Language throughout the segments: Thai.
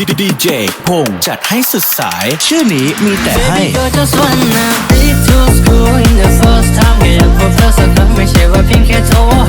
ดีดีดีเจพงจัดให้สุดสาย ชื่อนี้มีแต่ให้ไม่ใช่ว่าเพียงแค่โทร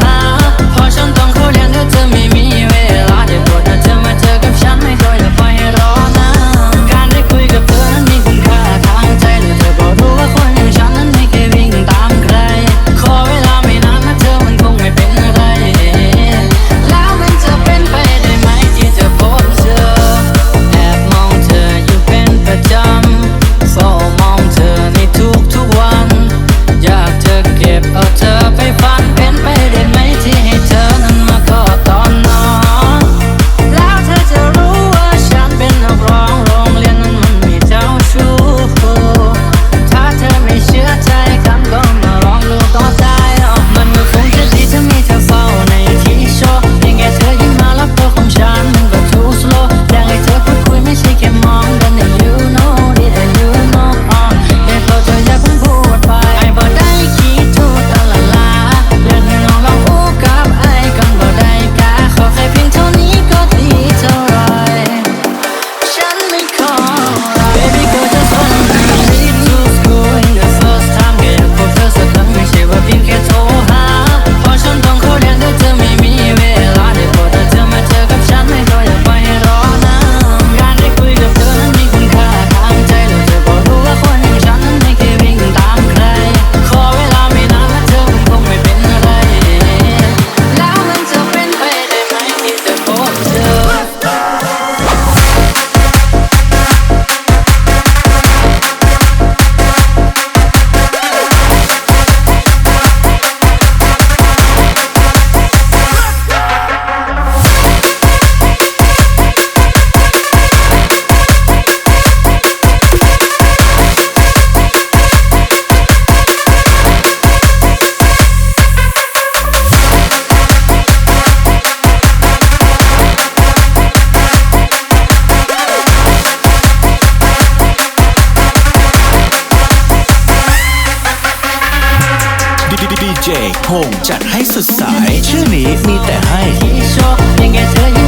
เจพงจัดให้สุดสายชื่อนี้มีแต่ให้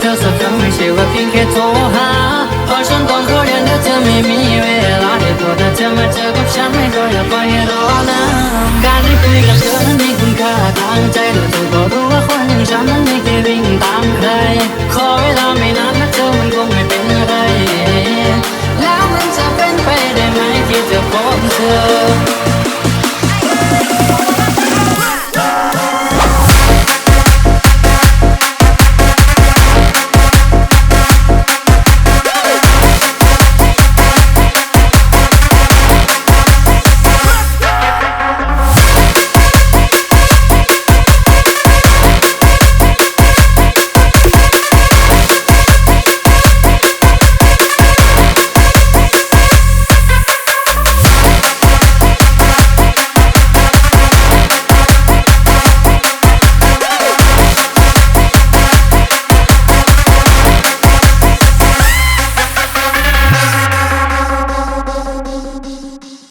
เธอสักครั้งไม่ใช่ว่าเพียงแค่โทรหาเพราะฉันต้องขอเรียนแต่เธอไม่มีเวลาให้ตัวแต่เธอมาเจอกับฉันไม่ก็อย่าปล่อยให้รอนะการได้คุยกับเธอนั้นมีคุณค่าทางใจแต่เธอก็รู้ว่าคนอย่างฉันนั้นไม่เคยวิ่งตามใครขอเวลาไม่นานนะเธอมันคงไม่เป็นอะไรแล้วมันจะเป็นไปได้ไหมที่จะพบเธอ